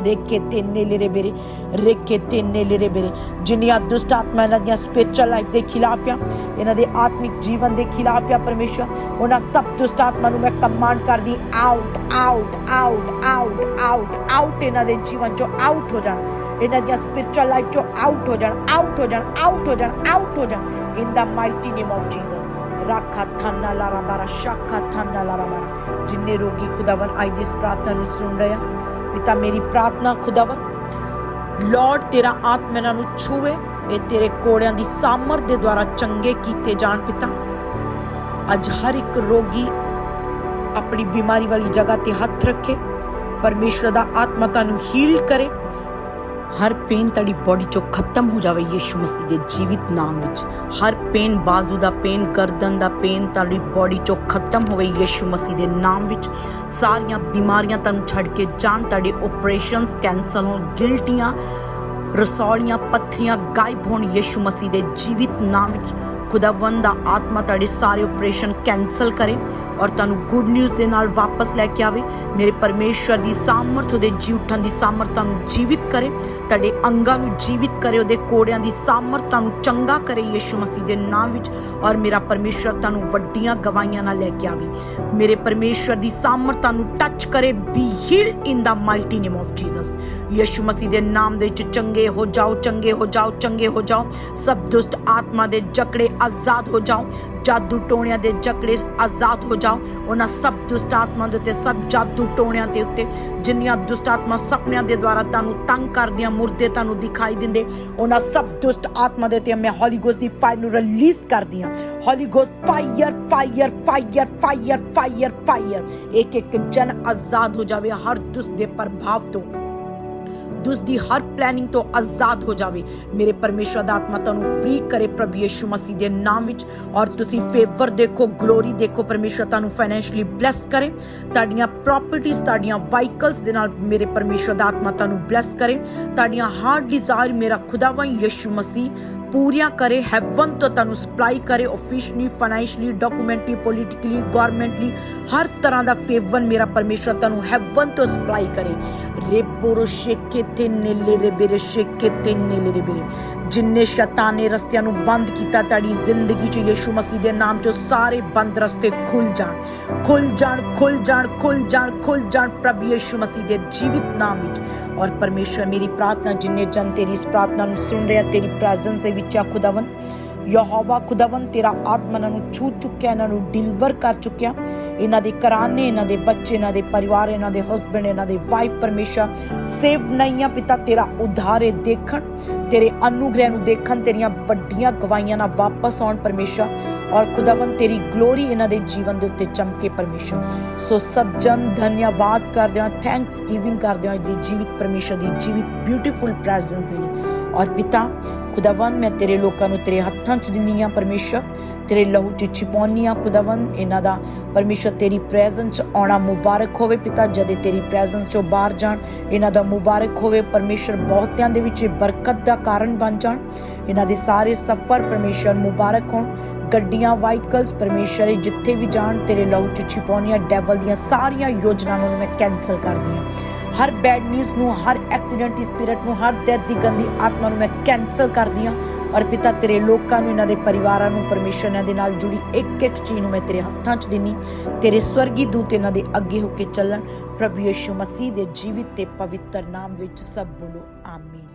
ਬੇਰੇ ਰੇਕੇ ਤੇ ਜਿੰਨੀਆਂ ਦੁਸ਼ਟ ਆਤਮਾ ਇਹਨਾਂ ਦੀਆਂ ਸਪਿਰਚੁਅਲ ਲਾਈਫ ਦੇ ਖਿਲਾਫ ਆ, ਇਹਨਾਂ ਦੇ ਆਤਮਿਕ ਜੀਵਨ ਦੇ ਖਿਲਾਫ ਆ ਪਰਮੇਸ਼ਰ, ਉਹਨਾਂ ਸਭ ਦੁਸ਼ਟ ਆਤਮਾ ਨੂੰ ਮੈਂ ਕਮਾਂਡ ਕਰਦੀ out out out out out out ਇਹਨਾਂ ਦੇ ਜੀਵਨ ਚੋਂ ਆਊਟ ਹੋ ਜਾਣ, ਇਹਨਾਂ ਦੀਆਂ ਸਪਿਰਚੁਅਲ ਲਾਈਫ ਚੋਂ ਆਊਟ ਹੋ ਜਾਣ ਆਊਟ ਹੋ ਜਾਣ ਆਊਟ ਹੋ ਜਾਣ ਆਊਟ ਹੋ ਜਾਣ। In the mighty name of Jesus ਰਾਖਾ ਥਾਨਾ ਲਾਰਾ ਬਾਰਾ ਜਿੰਨੇ ਰੋਗੀ ਖੁਦਾਵਨ ਅੱਜ ਦੀ ਪ੍ਰਾਰਥਨਾ ਨੂੰ ਸੁਣ ਰਿਹਾ ਪਿਤਾ ਮੇਰੀ ਪ੍ਰਾਰਥਨਾ ਖੁਦਾਵਨ ਲਾਰਡ ਤੇਰਾ ਆਤਮਾ ਇਹਨਾਂ ਨੂੰ ਛੂਵੇ ਇਹ ਤੇਰੇ ਕੋੜਿਆਂ ਦੀ ਸਾਮਰ ਦੇ ਦੁਆਰਾ ਚੰਗੇ ਕੀਤੇ ਜਾਣ ਪਿਤਾ ਅੱਜ ਹਰ ਇੱਕ ਰੋਗੀ ਆਪਣੀ ਬਿਮਾਰੀ ਵਾਲੀ ਜਗ੍ਹਾ ਤੇ ਹੱਥ ਰੱਖੇ ਪਰਮੇਸ਼ਰ ਦਾ ਆਤਮਾ ਨੂੰ ਹੀਲ ਕਰੇ ਹਰ ਪੇਨ ਤੁਹਾਡੀ ਬਾਡੀ ਚੋਂ ਖਤਮ ਹੋ ਜਾਵੇ ਯੀਸ਼ੂ ਮਸੀਹ ਦੇ ਜੀਵਿਤ ਨਾਮ ਵਿੱਚ। ਹਰ ਪੇਨ ਬਾਜ਼ੂ ਦਾ ਪੇਨ, ਗਰਦਨ ਦਾ ਪੇਨ ਤੁਹਾਡੀ ਬਾਡੀ ਚੋਂ ਖਤਮ ਹੋਵੇ ਯੀਸ਼ੂ ਮਸੀਹ ਦੇ ਨਾਮ ਵਿੱਚ। ਸਾਰੀਆਂ ਬਿਮਾਰੀਆਂ ਤੁਹਾਨੂੰ ਛੱਡ ਕੇ ਜਾਣ ਤੁਹਾਡੇ ਆਪਰੇਸ਼ਨਸ ਕੈਂਸਲ ਹੋਣ ਗਿਲਟੀਆਂ ਰਸੌਲੀਆਂ, ਪੱਥਰੀਆਂ ਗਾਇਬ ਹੋਣ ਯੀਸ਼ੂ ਮਸੀਹ ਦੇ ਜੀਵਿਤ ਨਾਮ ਵਿੱਚ। ਖੁਦਾਵੰਦ ਦਾ ਆਤਮਾ ਤੁਹਾਡੇ ਸਾਰੇ ਆਪਰੇਸ਼ਨ ਕੈਂਸਲ ਕਰੇ ਔਰ ਤੁਹਾਨੂੰ ਗੁੱਡ ਨਿਊਜ਼ ਦੇ ਨਾਲ ਵਾਪਸ ਲੈ ਕੇ ਆਵੇ। ਮੇਰੇ ਪਰਮੇਸ਼ਰ ਦੀ ਸਾਮਰਥ, ਉਹਦੇ ਜੀ ਉੱਠਣ ਦੀ ਸਾਮਰਥ ਨੂੰ ਜੀਵਿਤ ਕਰੇ। ਤੁਹਾਡੇ ਅੰਗਾਂ ਨੂੰ ਜੀਵਿਤ ਕਰੇ, ਉਹਦੇ ਕੋੜਿਆਂ ਦੀ ਸਾਮਰਥ ਨੂੰ ਚੰਗਾ ਕਰੇ ਯੀਸ਼ੂ ਮਸੀਹ ਦੇ ਨਾਮ ਵਿੱਚ ਔਰ ਮੇਰਾ ਪਰਮੇਸ਼ਰ ਤੁਹਾਨੂੰ ਵੱਡੀਆਂ ਗਵਾਹੀਆਂ ਨਾਲ ਲੈ ਕੇ ਆਵੇ। ਮੇਰੇ ਪਰਮੇਸ਼ਰ ਦੀ ਸਾਮਰਥ ਨੂੰ ਟੱਚ ਕਰੇ। Be heal in the mighty name of Jesus Yeshu Masih ਦੇ ਨਾਮ ਦੇ ਵਿੱਚ ਚੰਗੇ ਹੋ ਜਾਓ, ਚੰਗੇ ਹੋ ਜਾਓ, ਚੰਗੇ ਹੋ ਜਾਓ। ਸਭ ਦੁਸ਼ਟ ਆਤਮਾ ਦੇ ਜਕੜੇ ਆਜ਼ਾਦ ਹੋ ਜਾਓ, ਜਾਦੂ ਟੋਣਿਆਂ ਦੇ ਜਕੜੇ ਆਜ਼ਾਦ ਹੋ ਜਾਓ। ਉਹਨਾਂ ਸਭ ਦੁਸ਼ਟ ਆਤਮਾ ਦੇ ਉੱਤੇ, ਸਭ ਜਾਦੂ ਟੋਣਿਆਂ ਦੇ ਉੱਤੇ, ਜਿੰਨੀਆਂ ਦੁਸ਼ਟ ਆਤਮਾ ਸੁਪਨਿਆਂ ਦੇ ਦੁਆਰਾ ਤੁਹਾਨੂੰ ਤੰਗ ਕਰਦੀਆਂ, ਮੁਰਦੇ ਤੁਹਾਨੂੰ ਦਿਖਾਈ ਦਿੰਦੇ, ਉਹਨਾਂ ਸਭ ਦੁਸ਼ਟ ਆਤਮਾ ਦੇ ਉੱਤੇ ਮੈਂ ਹੋਲੀ ਗੋਸਟ ਦੀ ਫਾਇਰ ਨੂੰ ਰਿਲੀਜ਼ ਕਰਦੀਆਂ holy ghost fire fire fire fire fire fire ਇੱਕ ਇੱਕ ਜਨ ਆਜ਼ਾਦ ਹੋ ਜਾਵੇ ਹਰ ਦੁਸ਼ਟ ਦੇ ਪ੍ਰਭਾਵ ਤੋਂ। ਦੁਸ ਦੀ ਹਰ ਪਲੈਨਿੰਗ ਤੋਂ ਆਜ਼ਾਦ ਹੋ ਜਾਵੇ। ਮੇਰੇ ਪਰਮੇਸ਼ਰ ਦਾ ਆਤਮਾ ਤੁਹਾਨੂੰ ਫ੍ਰੀ ਕਰੇ ਪ੍ਰਭੂ ਯਿਸੂ ਮਸੀਹ ਦੇ ਨਾਮ ਵਿੱਚ। ਔਰ ਤੁਸੀਂ ਫੇਵਰ ਦੇਖੋ ਗਲੋਰੀ ਦੇਖੋ, ਪਰਮੇਸ਼ਰ ਤੁਹਾਨੂੰ ਫਾਈਨੈਂਸ਼ਲੀ ਬਲੈਸ ਕਰੇ। ਤੁਹਾਡੀਆਂ ਪ੍ਰਾਪਰਟੀਆਂ ਤੁਹਾਡੀਆਂ ਵਾਹੀਕਲਸ ਦੇ ਨਾਲ ਮੇਰੇ ਪਰਮੇਸ਼ਰ ਦਾ ਆਤਮਾ ਤੁਹਾਨੂੰ ਬਲੈਸ ਕਰੇ। ਤੁਹਾਡੀਆਂ ਹਾਰਟ ਡਿਜ਼ਾਇਰ ਮੇਰਾ ਖੁਦਾਵੰ ਯਿਸੂ ਮਸੀਹ ਪੂਰੀਆਂ ਕਰੇ। ਹੈਵਨ ਤੋਂ ਤੁਹਾਨੂੰ ਸਪਲਾਈ ਕਰੇ ਆਫੀਸ਼ਲੀ ਫਾਈਨੈਂਸ਼ਲੀ ਡਾਕੂਮੈਂਟਲੀ ਪੋਲੀਟੀਕਲੀ ਗਵਰਨਮੈਂਟਲੀ ਹਰ ਤਰ੍ਹਾਂ ਦਾ ਫੇਵਰ ਮੇਰਾ ਪਰਮੇਸ਼ਰ ਤੁਹਾਨੂੰ ਹੈਵਨ ਤੋਂ ਸਪਲਾਈ ਕਰੇ। ਰੇਪੋਰੋ ਜਿੰਨੇ ਸ਼ੈਤਾਨ ਨੇ ਰਸਤਿਆਂ ਨੂੰ ਬੰਦ ਕੀਤਾ ਤੁਹਾਡੀ ਜ਼ਿੰਦਗੀ 'ਚ ਯੀਸ਼ੂ ਮਸੀਹ ਦੇ ਨਾਮ 'ਚ ਸਾਰੇ ਬੰਦ ਰਸਤੇ ਖੁੱਲ ਜਾਣ ਖੁੱਲ ਜਾਣ ਖੁੱਲ ਜਾਣ ਖੁੱਲ ਜਾਣ ਖੁੱਲ ਜਾਣ ਪ੍ਰਭ ਯੀਸ਼ੂ ਮਸੀਹ ਦੇ ਜੀਵਿਤ ਨਾਮ ਵਿੱਚ ਔਰ ਪਰਮੇਸ਼ਰ ਮੇਰੀ ਪ੍ਰਾਰਥਨਾ ਜਿੰਨੇ ਜਨ ਤੇਰੀ ਇਸ ਪ੍ਰਾਰਥਨਾ ਨੂੰ ਸੁਣ ਰਿਹਾ ਤੇਰੀ ਪ੍ਰੈਜ਼ੈਂਸ ਦੇ ਵਿੱਚ ਆ ਖੁਦਾਵੰ ਯਹੋਵਾ ਖੁਦਾਵੰ ਤੇਰਾ ਆਤਮਾ ਨੂੰ ਛੂ ਚੁੱਕਿਆ ਇਹਨਾਂ ਨੂੰ ਡਿਲੀਵਰ ਕਰ ਚੁੱਕਿਆ ਇਹਨਾਂ ਦੇ ਘਰਾਨੇ ਇਹਨਾਂ ਦੇ ਬੱਚੇ ਇਹਨਾਂ ਦੇ ਪਰਿਵਾਰ ਇਹਨਾਂ ਦੇ ਹਸਬੰਡ ਇਹਨਾਂ ਦੇ ਵਾਈਫ ਪਰਮੇਸ਼ਰ ਸੇਵ ਨਹੀਂ ਪਿਤਾ ਤੇਰਾ ਉਧਾਰੇ ਦੇਖਣ ਤੇਰੇ ਅਨੁਗ੍ਰਹਿ ਨੂੰ ਦੇਖਣ ਤੇਰੀਆਂ ਵੱਡੀਆਂ ਗਵਾਈਆਂ ਨਾਲ ਵਾਪਸ ਆਉਣ ਪਰਮੇਸ਼ਾ ਔਰ ਖੁਦਾਵੰ ਤੇਰੀ ਗਲੋਰੀ ਇਹਨਾਂ ਦੇ ਜੀਵਨ ਦੇ ਉੱਤੇ ਚਮਕੇ ਪਰਮੇਸ਼ਾ ਸੋ ਸਭ ਜਨ ਧੰਨਵਾਦ ਕਰਦੇ ਹਾਂ ਥੈਂਕਸ ਗਿਵਿੰਗ ਕਰਦੇ ਹਾਂ ਦੀ ਜੀਵਿਤ ਪਰਮੇਸ਼ਰ ਦੀ ਜੀਵਿਤ ਬਿਊਟੀਫੁਲ ਪ੍ਰੈਜ਼ੈਂਸ ਲਈ ਔਰ ਪਿਤਾ ਖੁਦਾਵੰ ਮੈਂ ਤੇਰੇ ਲੋਕਾਂ ਨੂੰ ਤੇਰੇ ਹੱਥਾਂ 'ਚ ਦਿੰਨੀ ਆ ਪਰਮੇਸ਼ਰ। ਤੇਰੇ ਲਹੂ 'ਚ ਛਿਪਾਉਣੀ ਆ ਖੁਦਾਵੰ ਇਹਨਾਂ ਦਾ ਪਰਮੇਸ਼ਰ ਤੇਰੀ ਪ੍ਰੈਜ਼ੈਂਸ 'ਚ ਆਉਣਾ ਮੁਬਾਰਕ ਹੋਵੇ ਪਿਤਾ, ਜਦੇ ਤੇਰੀ ਪ੍ਰੈਜ਼ੈਂਸ 'ਚੋਂ ਬਾਹਰ ਜਾਣ, ਇਹਨਾਂ ਦਾ ਮੁਬਾਰਕ ਹੋਵੇ ਪਰਮੇਸ਼ਰ ਬਹੁਤਿਆਂ ਦੇ ਵਿੱਚ ਬਰਕਤ ਦਾ ਕਾਰਨ ਬਣ ਜਾਣ। ਇਹਨਾਂ ਦੇ ਸਾਰੇ ਸਫਰ ਪਰਮੇਸ਼ਰ ਮੁਬਾਰਕ ਹੋਣ। ਗੱਡੀਆਂ ਵਾਹੀਕਲਸ ਪਰਮੇਸ਼ਰ ਜਿੱਥੇ ਵੀ ਜਾਣ, ਤੇਰੇ ਲਹੂ 'ਚ ਛਿਪਾਉਣੀਆਂ ਡੈਵਲ ਦੀਆਂ ਸਾਰੀਆਂ ਯੋਜਨਾਵਾਂ ਨੂੰ ਮੈਂ ਕੈਨਸਲ ਕਰਦੀ ਹਾਂ। ਹਰ ਬੈਡ ਨਿਊਜ਼ ਨੂੰ, ਹਰ ਐਕਸੀਡੈਂਟ ਦੀ ਸਪਿਰਿਟ ਨੂੰ, ਹਰ ਡੈਥ ਦੀ ਗੰਦੀ ਆਤਮਾ ਨੂੰ ਮੈਂ ਕੈਨਸਲ ਕਰਦੀ ਹਾਂ ਔਰ ਪਿਤਾ ਤੇਰੇ ਲੋਕਾਂ ਨੂੰ, ਇਹਨਾਂ ਦੇ ਪਰਿਵਾਰਾਂ ਨੂੰ ਪਰਮੇਸ਼ਰ ਇਹਨਾਂ ਦੇ ਨਾਲ ਜੁੜੀ ਇੱਕ ਇੱਕ ਚੀਜ਼ ਨੂੰ ਮੈਂ ਤੇਰੇ ਹੱਥਾਂ 'ਚ ਦਿੰਨੀ, ਤੇਰੇ ਸਵਰਗੀ ਦੂਤ ਇਹਨਾਂ ਦੇ ਅੱਗੇ ਹੋ ਕੇ ਚੱਲਣ, ਪ੍ਰਭੂ ਯਿਸੂ ਮਸੀਹ ਦੇ ਜੀਵਿਤ ਤੇ ਪਵਿੱਤਰ ਨਾਮ ਵਿੱਚ ਸਭ ਬੋਲੋ, ਆਮੀਨ।